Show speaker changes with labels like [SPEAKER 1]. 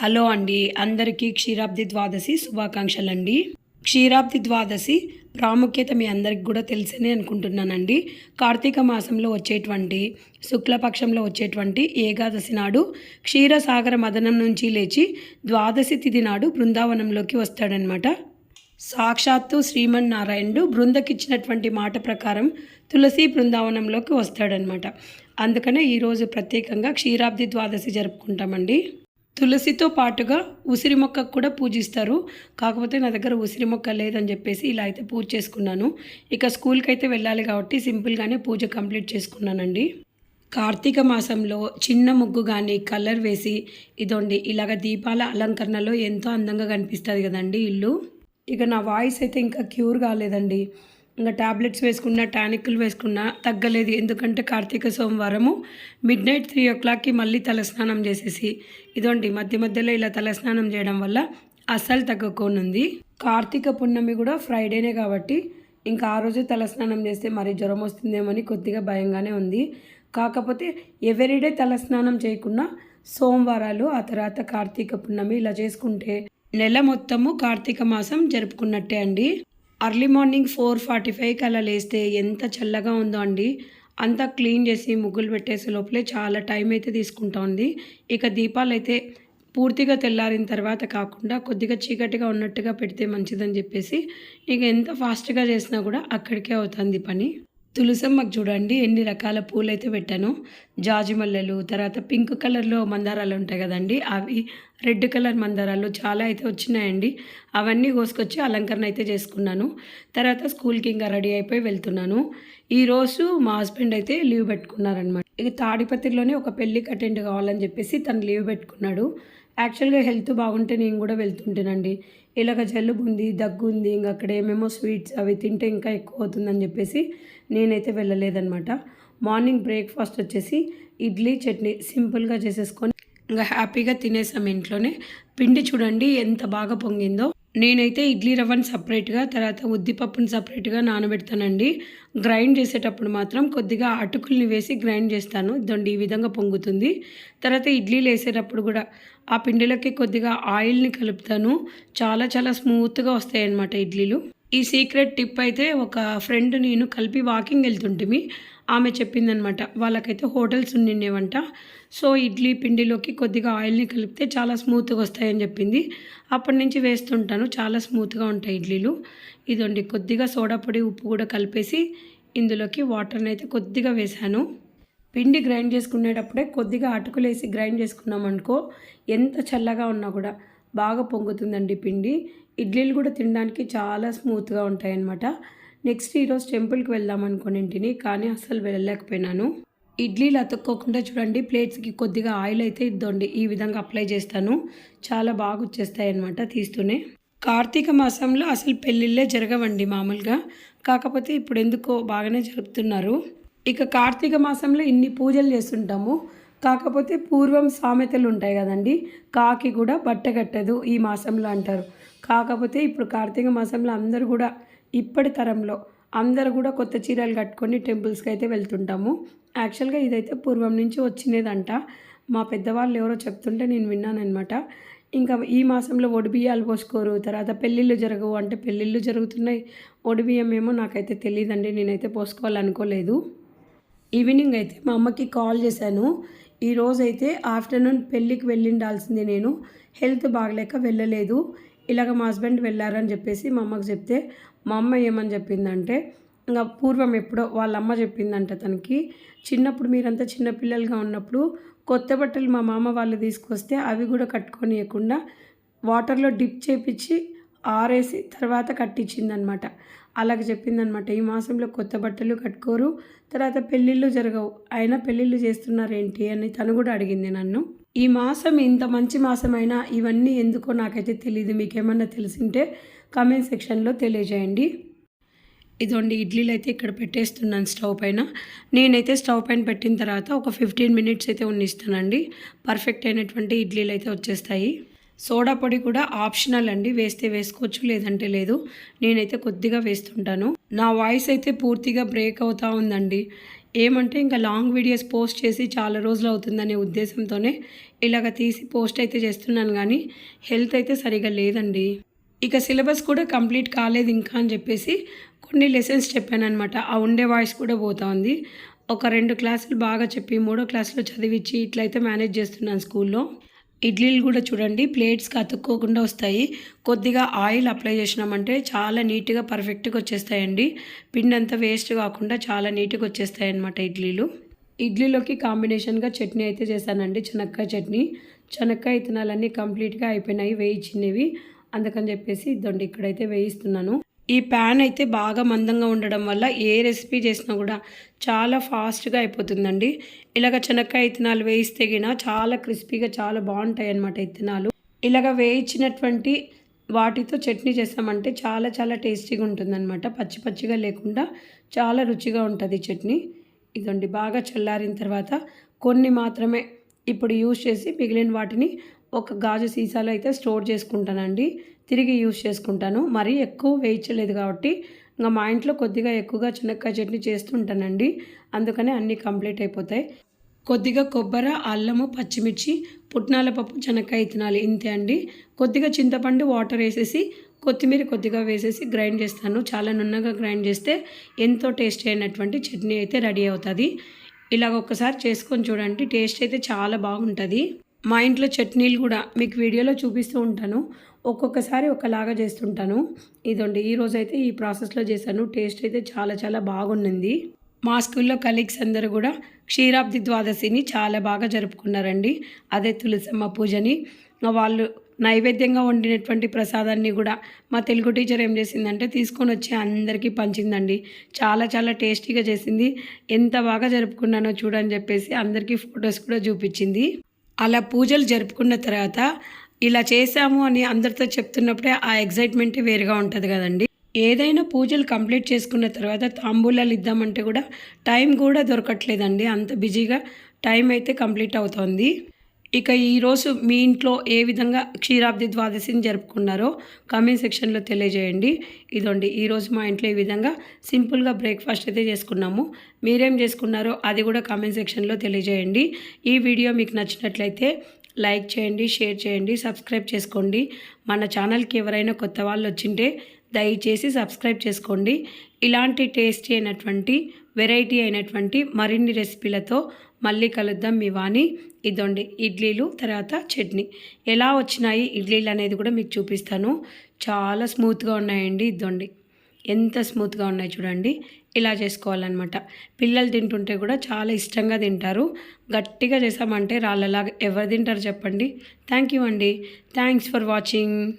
[SPEAKER 1] Hello అండి అందరికీ క్షీరాబ్ది ద్వాదశి శుభాకాంక్షలు అండి క్షీరాబ్ది ద్వాదశి ప్రాముఖ్యత మీ అందరికి కూడా తెలిసేనే అనుకుంటున్నానండి. కార్తీక మాసంలో వచ్చేటువంటి శుక్లపక్షంలో వచ్చేటువంటి ఏకాదశి నాడు క్షీరసాగర మదనం నుంచి లేచి ద్వాదశి తిథి నాడు బృందావనంలోకి వస్తాడనమాట సాక్షాత్తు శ్రీమన్నారాయణుడు బృందకిచ్చినటువంటి మాట ప్రకారం తులసి బృందావనంలోకి వస్తాడనమాట అందుకనే ఈరోజు ప్రత్యేకంగా క్షీరాబ్ది ద్వాదశి జరుపుకుంటామండి. తులసితో పాటుగా ఉసిరి మొక్కకు కూడా పూజిస్తారు. కాకపోతే నా దగ్గర ఉసిరి మొక్క లేదని చెప్పేసి ఇలా అయితే పూజ చేసుకున్నాను. ఇక స్కూల్కి అయితే వెళ్ళాలి కాబట్టి సింపుల్గానే పూజ కంప్లీట్ చేసుకున్నానండి. కార్తీక మాసంలో చిన్న ముగ్గు కానీ కలర్ వేసి ఇదోండి. ఇలాగ దీపాల అలంకరణలో ఎంతో అందంగా కనిపిస్తుంది కదండి ఇల్లు. ఇక నా వాయిస్ అయితే ఇంకా క్యూర్ కాలేదండి. ఇంకా టాబ్లెట్స్ వేసుకున్నా టానిక్లు వేసుకున్నా తగ్గలేదు. ఎందుకంటే కార్తీక సోమవారము మిడ్ నైట్ త్రీ ఓ క్లాక్కి మళ్ళీ తలస్నానం చేసేసి ఇదోండి మధ్య మధ్యలో ఇలా తలస్నానం చేయడం వల్ల అస్సలు తగ్గకోనుంది. కార్తీక పున్నమి కూడా ఫ్రైడేనే కాబట్టి ఇంకా ఆ రోజు తలస్నానం చేస్తే మరి జ్వరం వస్తుందేమని కొద్దిగా భయంగానే ఉంది. కాకపోతే ఎవరిడే తలస్నానం చేయకుండా సోమవారాలు ఆ తర్వాత కార్తీక పున్నమి ఇలా చేసుకుంటే నెల మొత్తము కార్తీక మాసం జరుపుకున్నట్టే అండి. అర్లీ మార్నింగ్ ఫోర్ ఫార్టీ ఫైవ్కి అలా లేస్తే ఎంత చల్లగా ఉందో అండి. అంతా క్లీన్ చేసి ముగ్గులు పెట్టేసే లోపలే చాలా టైం అయితే తీసుకుంటా ఉంది ఇక దీపాలు అయితే పూర్తిగా తెల్లారిన తర్వాత కాకుండా కొద్దిగా చీకటిగా ఉన్నట్టుగా పెడితే మంచిదని చెప్పేసి ఇక ఎంత ఫాస్ట్గా చేసినా కూడా అక్కడికే అవుతుంది పని. తులసమ్మకు చూడండి ఎన్ని రకాల పూలు అయితే పెట్టాను. జాజి మల్లెలు తర్వాత పింక్ కలర్లో మందారాలు ఉంటాయి కదండి. అవి రెడ్ కలర్ మందారాలు చాలా అయితే వచ్చినాయండి. అవన్నీ కోసుకొచ్చి అలంకరణ అయితే చేసుకున్నాను. తర్వాత స్కూల్కి ఇంకా రెడీ అయిపోయి వెళ్తున్నాను. ఈరోజు మా హస్బెండ్ అయితే లీవ్ పెట్టుకున్నారనమాట ఇక తాడిపత్రిలోనే ఒక పెళ్ళికి అటెండ్ కావాలని చెప్పేసి తను లీవ్ పెట్టుకున్నాడు. యాక్చువల్గా హెల్త్ బాగుంటే నేను కూడా వెళ్తుంటానండి. ఇలాగ జలుబు ఉంది దగ్గు ఉంది ఇంకా అక్కడ ఏమేమో స్వీట్స్ అవి తింటే ఇంకా ఎక్కువ అవుతుందని చెప్పేసి నేనైతే వెళ్ళలేదనమాట మార్నింగ్ బ్రేక్ఫాస్ట్ వచ్చేసి ఇడ్లీ చట్నీ సింపుల్గా చేసేసుకొని ఇంకా హ్యాపీగా తినేసాం ఇంట్లోనే. పిండి చూడండి ఎంత బాగా పొంగిందో. నేనైతే ఇడ్లీ రవ్వని సపరేట్గా తర్వాత ఉద్దిపప్పుని సపరేట్గా నానబెడతానండి. గ్రైండ్ చేసేటప్పుడు మాత్రం కొద్దిగా అటుకుల్ని వేసి గ్రైండ్ చేస్తాను. దొండి ఈ విధంగా పొంగుతుంది. తర్వాత ఇడ్లీలు వేసేటప్పుడు కూడా ఆ పిండిలోకి కొద్దిగా ఆయిల్ని కలుపుతాను. చాలా చాలా స్మూత్గా వస్తాయి అన్నమాట ఇడ్లీలు. ఈ సీక్రెట్ టిప్ అయితే ఒక ఫ్రెండ్ నేను కలిపి వాకింగ్ వెళ్తుంటిమి. ఆమె చెప్పిందనమాట వాళ్ళకైతే హోటల్స్ ఉండిండేవంట సో ఇడ్లీ పిండిలోకి కొద్దిగా ఆయిల్ని కలిపితే చాలా స్మూత్గా వస్తాయని చెప్పింది. అప్పటి నుంచి వేస్తుంటాను చాలా స్మూత్గా ఉంటాయి ఇడ్లీలు. ఇదండి కొద్దిగా సోడా పొడి ఉప్పు కూడా కలిపేసి ఇందులోకి వాటర్ని అయితే కొద్దిగా వేశాను. పిండి గ్రైండ్ చేసుకునేటప్పుడే కొద్దిగా అటుకులు వేసి గ్రైండ్ చేసుకున్నాం అనుకో ఎంత చల్లగా ఉన్నా కూడా బాగా పొంగుతుందండి పిండి. ఇడ్లీలు కూడా తినడానికి చాలా స్మూత్గా ఉంటాయన్నమాట. నెక్స్ట్ ఈరోజు టెంపుల్కి వెళ్దాం అనుకునింటిని కానీ అసలు వెళ్ళలేకపోయినాను. ఇడ్లీలు అతుక్కోకుండా చూడండి ప్లేట్స్కి కొద్దిగా ఆయిల్ అయితే ఇద్దండి. ఈ విధంగా అప్లై చేస్తాను. చాలా బాగా వచ్చేస్తాయి అన్నమాట తీస్తూనే. కార్తీక మాసంలో అసలు పెళ్ళిళ్ళే జరగవండి మామూలుగా. కాకపోతే ఇప్పుడు ఎందుకో బాగానే జరుపుతున్నారు. ఇక కార్తీక మాసంలో ఇన్ని పూజలు చేస్తుంటాము. కాకపోతే పూర్వం సామెతలు ఉంటాయి కదండి కాకి కూడా బట్ట కట్టదు ఈ మాసంలో అంటారు. కాకపోతే ఇప్పుడు కార్తీక మాసంలో అందరూ కూడా ఇప్పటి తరంలో అందరు కూడా కొత్త చీరలు కట్టుకొని టెంపుల్స్కి అయితే వెళ్తుంటాము. యాక్చువల్గా ఇదైతే పూర్వం నుంచి వచ్చినదంట మా పెద్దవాళ్ళు ఎవరో చెప్తుంటే నేను విన్నానమాట ఇంకా ఈ మాసంలో ఒడిబియ్యాలు పోసుకోరు తర్వాత పెళ్ళిళ్ళు జరగవు అంటే పెళ్ళిళ్ళు జరుగుతున్నాయి. ఒడిబియ్యం ఏమో నాకైతే తెలియదండి నేనైతే పోసుకోవాలనుకోలేదు. ఈవినింగ్ అయితే మా అమ్మకి కాల్ చేశాను. ఈరోజైతే ఆఫ్టర్నూన్ పెళ్ళికి వెళ్ళిండాల్సిందే నేను. హెల్త్ బాగలేక వెళ్ళలేదు. ఇలాగ మా హస్బెండ్ వెళ్ళారని చెప్పేసి మా అమ్మకు చెప్తే మా అమ్మ ఏమని చెప్పిందంటే ఇంకా పూర్వం ఎప్పుడో వాళ్ళ అమ్మ చెప్పిందంట తనకి చిన్నప్పుడు మీరంతా చిన్నపిల్లలుగా ఉన్నప్పుడు కొత్త బట్టలు మా మామ వాళ్ళు తీసుకొస్తే అవి కూడా కట్టుకొనియకుండా వాటర్లో డిప్ చేపించి ఆరేసి తర్వాత కట్టించిందనమాట. అలాగ చెప్పిందనమాట ఈ మాసంలో కొత్త బట్టలు కట్టుకోరు తర్వాత పెళ్ళిళ్ళు జరగవు అయినా పెళ్ళిళ్ళు చేస్తున్నారేంటి? అని తను కూడా అడిగింది నన్ను. ఈ మాసం ఇంత మంచి మాసమైనా ఇవన్నీ ఎందుకో నాకైతే తెలియదు మీకేమన్నా తెలిసింటే కామెంట్ సెక్షన్లో తెలియజేయండి. ఇదిగోండి ఇడ్లీలు అయితే ఇక్కడ పెట్టేస్తున్నాను స్టవ్ పైన. నేనైతే స్టవ్ పైన పెట్టిన తర్వాత ఒక ఫిఫ్టీన్ మినిట్స్ అయితే ఉన్నిస్తానండి. పర్ఫెక్ట్ అయినటువంటి ఇడ్లీలు అయితే వచ్చేస్తాయి. సోడా పొడి కూడా ఆప్షనల్ అండి. వేస్తే వేసుకోవచ్చు లేదంటే లేదు. నేనైతే కొద్దిగా వేస్తుంటాను. నా వాయిస్ అయితే పూర్తిగా బ్రేక్ అవుతూ ఉందండి. ఏమంటే ఇంకా లాంగ్ వీడియోస్ పోస్ట్ చేసి చాలా రోజులు అవుతుందనే ఉద్దేశంతోనే ఇలాగ తీసి పోస్ట్ అయితే చేస్తున్నాను కానీ హెల్త్ అయితే సరిగా లేదండి. ఇక సిలబస్ కూడా కంప్లీట్ కాలేదు ఇంకా అని చెప్పేసి కొన్ని లెసన్స్ చెప్పాను అనమాట ఆ ఉండే వాయిస్ కూడా పోతా ఉంది ఒక రెండు క్లాసులు బాగా చెప్పి మూడో క్లాసులో చదివించి ఇట్లయితే మేనేజ్ చేస్తున్నాను స్కూల్లో. ఇడ్లీలు కూడా చూడండి ప్లేట్స్కి అతుక్కోకుండా వస్తాయి. కొద్దిగా ఆయిల్ అప్లై చేసినామంటే చాలా నీట్గా పర్ఫెక్ట్గా వచ్చేస్తాయండి. పిండి అంతా వేస్ట్ కాకుండా చాలా నీట్గా వచ్చేస్తాయి అన్నమాట ఇడ్లీలు. ఇడ్లీలోకి కాంబినేషన్గా చట్నీ అయితే చేశానండి చెనక్కాయ చట్నీ. చెనక్కాయ విత్తనాలన్నీ కంప్లీట్గా అయిపోయినాయి వేయించినవి. అందుకని చెప్పేసి ఇదండి ఇక్కడైతే వేయిస్తున్నాను. ఈ ప్యాన్ అయితే బాగా మందంగా ఉండడం వల్ల ఏ రెసిపీ చేసినా కూడా చాలా ఫాస్ట్గా అయిపోతుందండి. ఇలాగ చెనక్కాయ ఇత్తనాలు వేయిస్తే గిన చాలా క్రిస్పీగా చాలా బాగుంటాయి అన్నమాట ఇత్తనాలు. ఇలాగ వేయించినటువంటి వాటితో చట్నీ చేస్తామంటే చాలా చాలా టేస్టీగా ఉంటుందన్నమాట. పచ్చి పచ్చిగా లేకుండా చాలా రుచిగా ఉంటుంది చట్నీ. ఇదండి బాగా చల్లారిన తర్వాత కొన్ని మాత్రమే ఇప్పుడు యూజ్ చేసి మిగిలిన వాటిని ఒక గాజు సీసాలో అయితే స్టోర్ చేసుకుంటానండి. తిరిగి యూజ్ చేసుకుంటాను. మరీ ఎక్కువ వేయించలేదు కాబట్టి ఇంకా మా ఇంట్లో కొద్దిగా ఎక్కువగా చిన్నక్కాయ చట్నీ చేస్తుంటానండి అందుకనే అన్నీ కంప్లీట్ అయిపోతాయి. కొద్దిగా కొబ్బరి అల్లము పచ్చిమిర్చి పుట్నాల పప్పు చెనక్కాయ తినాలి ఇంతే అండి. కొద్దిగా చింతపండు వాటర్ వేసేసి కొత్తిమీర కొద్దిగా వేసేసి గ్రైండ్ చేస్తాను. చాలా నున్నగా గ్రైండ్ చేస్తే ఎంతో టేస్టీ అయినటువంటి చట్నీ అయితే రెడీ అవుతుంది. ఇలాగ ఒక్కసారి చేసుకొని చూడండి టేస్ట్ అయితే చాలా బాగుంటుంది. మా ఇంట్లో చట్నీలు కూడా మీకు వీడియోలో చూపిస్తూ ఉంటాను. ఒక్కొక్కసారి ఒకలాగా చేస్తుంటాను. ఇదండి ఈరోజైతే అయితే ఈ ప్రాసెస్లో చేశాను. టేస్ట్ అయితే చాలా చాలా బాగుంది మా స్కూల్లో కలీగ్స్ అందరూ కూడా క్షీరాబ్ది ద్వాదశిని చాలా బాగా జరుపుకున్నారండి. అదే తులసమ్మ పూజని. వాళ్ళు నైవేద్యంగా వండినటువంటి ప్రసాదాన్ని కూడా మా తెలుగు టీచర్ ఏం చేసిందంటే తీసుకొని వచ్చి అందరికీ పంచిందండి. చాలా చాలా టేస్టీగా చేసింది. ఎంత బాగా జరుపుకున్నానో చూడని చెప్పేసి అందరికీ ఫొటోస్ కూడా చూపించింది. అలా పూజలు జరుపుకున్న తర్వాత ఇలా చేశాము అని అందరితో చెప్తున్నప్పుడే ఆ ఎగ్జైట్మెంట్ వేరుగా ఉంటుంది కదండి. ఏదైనా పూజలు కంప్లీట్ చేసుకున్న తర్వాత తాంబూలాలు ఇద్దామంటే కూడా టైం కూడా దొరకట్లేదండి. అంత బిజీగా టైం అయితే కంప్లీట్ అవుతుంది. ఇక ఈరోజు మీ ఇంట్లో ఏ విధంగా క్షీరాబ్ది ద్వాదశిని జరుపుకున్నారో కామెంట్ సెక్షన్లో తెలియజేయండి. ఇదండి ఈరోజు మా ఇంట్లో ఈ విధంగా సింపుల్గా బ్రేక్ఫాస్ట్ అయితే చేసుకున్నాము. మీరేం చేసుకున్నారో అది కూడా కామెంట్ సెక్షన్లో తెలియజేయండి. ఈ వీడియో మీకు నచ్చినట్లయితే లైక్ చేయండి షేర్ చేయండి సబ్స్క్రైబ్ చేసుకోండి. మన ఛానల్కి ఎవరైనా కొత్త వాళ్ళు వచ్చింటే దయచేసి సబ్స్క్రైబ్ చేసుకోండి. ఇలాంటి టేస్టీ అయినటువంటి వెరైటీ అయినటువంటి మరిన్ని రెసిపీలతో మళ్ళీ కలుద్దాం మీ వాణి. ఇదండి ఇడ్లీలు తర్వాత చట్నీ. ఎలా వచ్చినాయి ఇడ్లీలు అనేది కూడా మీకు చూపిస్తాను. చాలా స్మూత్గా ఉన్నాయండి ఇదండి ఎంత స్మూత్గా ఉన్నాయి చూడండి. ఇలా చేసుకోవాలన్నమాట. పిల్లలు తింటుంటే కూడా చాలా ఇష్టంగా తింటారు. గట్టిగా చేసామంటే రాళ్ళలాగా ఎవరు తింటారు చెప్పండి. థ్యాంక్ యూ అండి. Thanks for watching.